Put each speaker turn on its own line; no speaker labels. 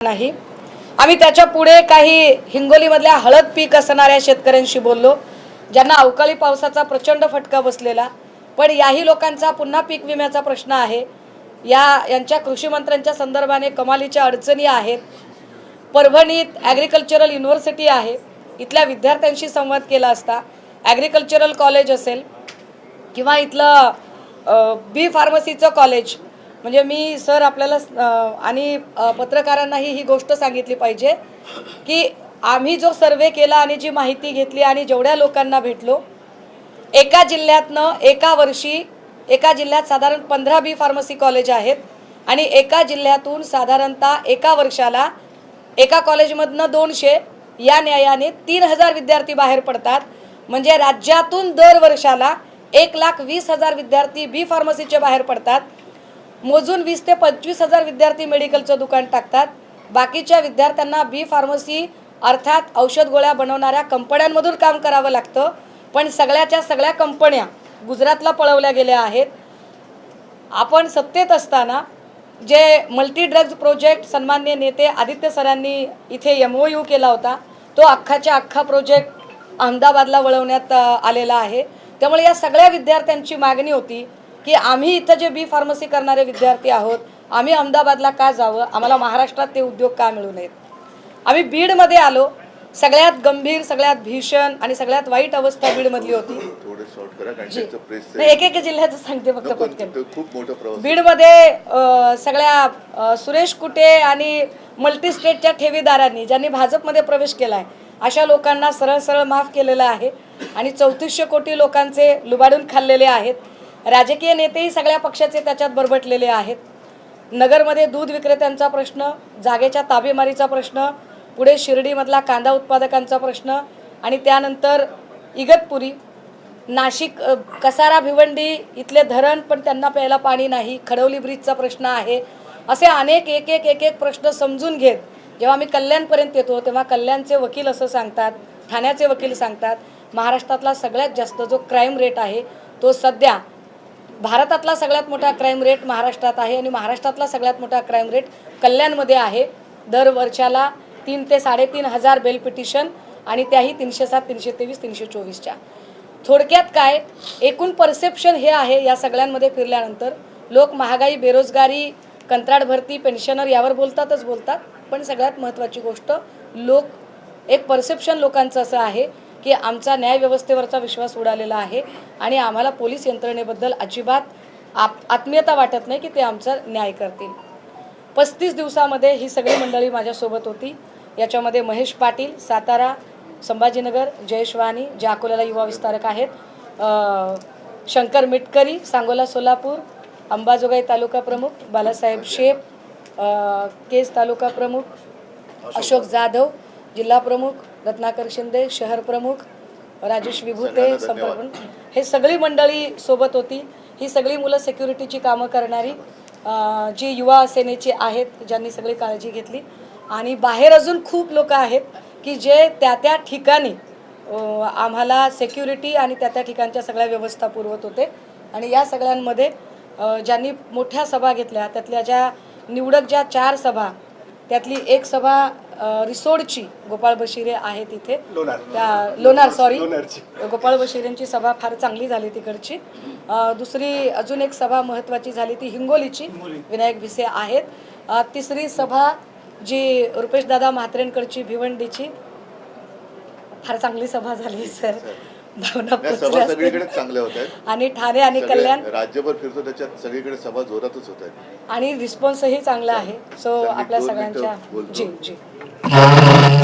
नाही. आम्ही त्याच्या पुढे काही हिंगोलीमधल्या हळद पीक असणाऱ्या शेतकऱ्यांशी बोललो ज्यांना अवकाळी पावसाचा प्रचंड फटका बसलेला. पण याही लोकांचा पुन्हा पीक विम्याचा प्रश्न आहे. या यांच्या कृषी मंत्र्यांच्या संदर्भाने कमालीच्या अडचणी आहेत. परभणीत ॲग्रिकल्चरल युनिव्हर्सिटी आहे. इथल्या विद्यार्थ्यांशी संवाद केला असता ॲग्रिकल्चरल कॉलेज असेल किंवा इथलं बी फार्मसीचं कॉलेज म्हणजे मी सर आपल्याला आणि पत्रकारांनाही ही गोष्ट सांगितली पाहिजे की आम्ही जो सर्वे केला आणि जी माहिती घेतली आणि जेवढ्या लोकांना भेटलो एका जिल्ह्यातनं एका वर्षी एका जिल्ह्यात साधारण पंधरा बी फार्मसी कॉलेज आहेत आणि एका जिल्ह्यातून साधारणतः एका वर्षाला एका कॉलेजमधनं दोनशे या न्यायाने तीन हजार विद्यार्थी बाहेर पडतात. म्हणजे राज्यातून दर वर्षाला एक लाख वीस हजार विद्यार्थी बी फार्मसीचे बाहेर पडतात. मोजून वीस ते पंचवीस हजार विद्यार्थी मेडिकलचं दुकान टाकतात. बाकीच्या विद्यार्थ्यांना बी फार्मसी अर्थात औषध गोळ्या बनवणाऱ्या कंपन्यांमधून काम करावं लागतं. पण सगळ्याच्या सगळ्या कंपन्या गुजरातला पळवल्या गेल्या आहेत. आपण सत्तेत असताना जे मल्टी ड्रग्ज प्रोजेक्ट सन्मान्य नेते आदित्य सरांनी इथे एम ओ यू केला होता तो अख्खाच्या अख्खा प्रोजेक्ट अहमदाबादला वळवण्यात आलेला आहे. त्यामुळे या सगळ्या विद्यार्थ्यांची मागणी होती. की आम्ही इथं जे बी फार्मसी करणारे विद्यार्थी आहोत आम्ही अहमदाबादला का जावं? आम्हाला महाराष्ट्रात ते उद्योग का मिळू नयेत? आम्ही बीडमध्ये आलो सगळ्यात गंभीर सगळ्यात भीषण आणि सगळ्यात वाईट अवस्था बीडमधली होती. एक एक जिल्ह्याचं सांगते फक्त पटकन.
प्रवास.
बीडमध्ये सगळ्या सुरेश कुटे आणि मल्टी स्टेटच्या ठेवीदारांनी ज्यांनी भाजपमध्ये प्रवेश केला आहे अशा लोकांना सरळ सरळ माफ केलेलं आहे आणि चौतीसशे कोटी लोकांचे लुबाडून खाल्लेले आहेत. राजकीय नेतेही सगळ्या पक्षाचे त्याच्यात बरबटलेले आहेत. नगरमध्ये दूध विक्रेत्यांचा प्रश्न जागेच्या ताबेमारीचा प्रश्न पुढे शिर्डीमधला कांदा उत्पादकांचा प्रश्न आणि त्यानंतर इगतपुरी नाशिक कसारा भिवंडी इथले धरण पण त्यांना प्यायला पाणी नाही खडवली ब्रिजचा प्रश्न आहे. असे अनेक एक एक एक एक प्रश्न समजून घेत जेव्हा मी कल्याणपर्यंत येतो तेव्हा कल्याणचे वकील असं सांगतात ठाण्याचे वकील सांगतात महाराष्ट्रातला सगळ्यात जास्त जो क्राईम रेट आहे तो सध्या भारतातला सगळ्यात मोठा क्राईम रेट महाराष्ट्रात आहे आणि महाराष्ट्रातला सगळ्यात मोठा क्राईम रेट कल्याणमध्ये आहे. दर वर्षाला तीन ते साडेतीन हजार बेल पिटिशन आणि त्याही तीनशे सात तीनशे तेवीस तीनशे चोवीसच्या. थोडक्यात काय? एकूण परसेप्शन हे आहे या सगळ्यांमध्ये फिरल्यानंतर. लोक महागाई बेरोजगारी कंत्राट भरती पेन्शनर यावर बोलतातच बोलतात. पण सगळ्यात महत्त्वाची गोष्ट लोक एक परसेप्शन लोकांचं असं आहे की आमचा न्यायव्यवस्थेवरचा विश्वास उडालेला आहे आणि आम्हाला पोलीस यंत्रणेबद्दल अजिबात आप आत्मीयता वाटत नाही की ते आमचा न्याय करतील. पस्तीस दिवसामध्ये ही सगळी मंडळी माझ्यासोबत होती. याच्यामध्ये महेश पाटील सातारा संभाजीनगर जयेश वाणी जे अकोल्याला युवा विस्तारक आहेत शंकर मिटकरी सांगोला सोलापूर अंबाजोगाई तालुका प्रमुख बालासाहेब शेप केज तालुका प्रमुख अशोक जाधव जिल्हा प्रमुख रत्नाकर शिंदे शहर प्रमुख राजेश विभूते संपर्क. हे सगळी मंडळी सोबत होती. ही सगळी मुलं सिक्युरिटीची कामं करणारी जी युवा सेनेची आहेत ज्यांनी सगळी काळजी घेतली. आणि बाहेर अजून खूप लोक आहेत की जे त्या त्या ठिकाणी आम्हाला सेक्युरिटी आणि त्या त्या ठिकाणच्या सगळ्या व्यवस्था पुरवत होते. आणि या सगळ्यांमध्ये ज्यांनी मोठ्या सभा घेतल्या त्यातल्या ज्या निवडक ज्या चार सभा त्यातली एक सभा रिसोडची गोपाळ बशिरे आहेत इथे त्या लोणार सॉरी गोपाळ बशिरेंची सभा फार चांगली झाली तिकडची. दुसरी अजून एक सभा महत्त्वाची झाली ती हिंगोलीची. विनायक भिसे आहेत. तिसरी सभा जी रुपेशदादा म्हात्रेंकडची भिवंडीची. फार चांगली सभा झाली सर. भावना
सभा सगळीकडे. चांगल्या
आणि ठाणे आणि कल्याण.
राज्यभर फिरतो त्याच्यात सगळीकडे सभा जोरातच होत आहेत.
आणि रिस्पॉन्सही चांगला आहे. सो आपल्या सगळ्यांच्या. जी जी.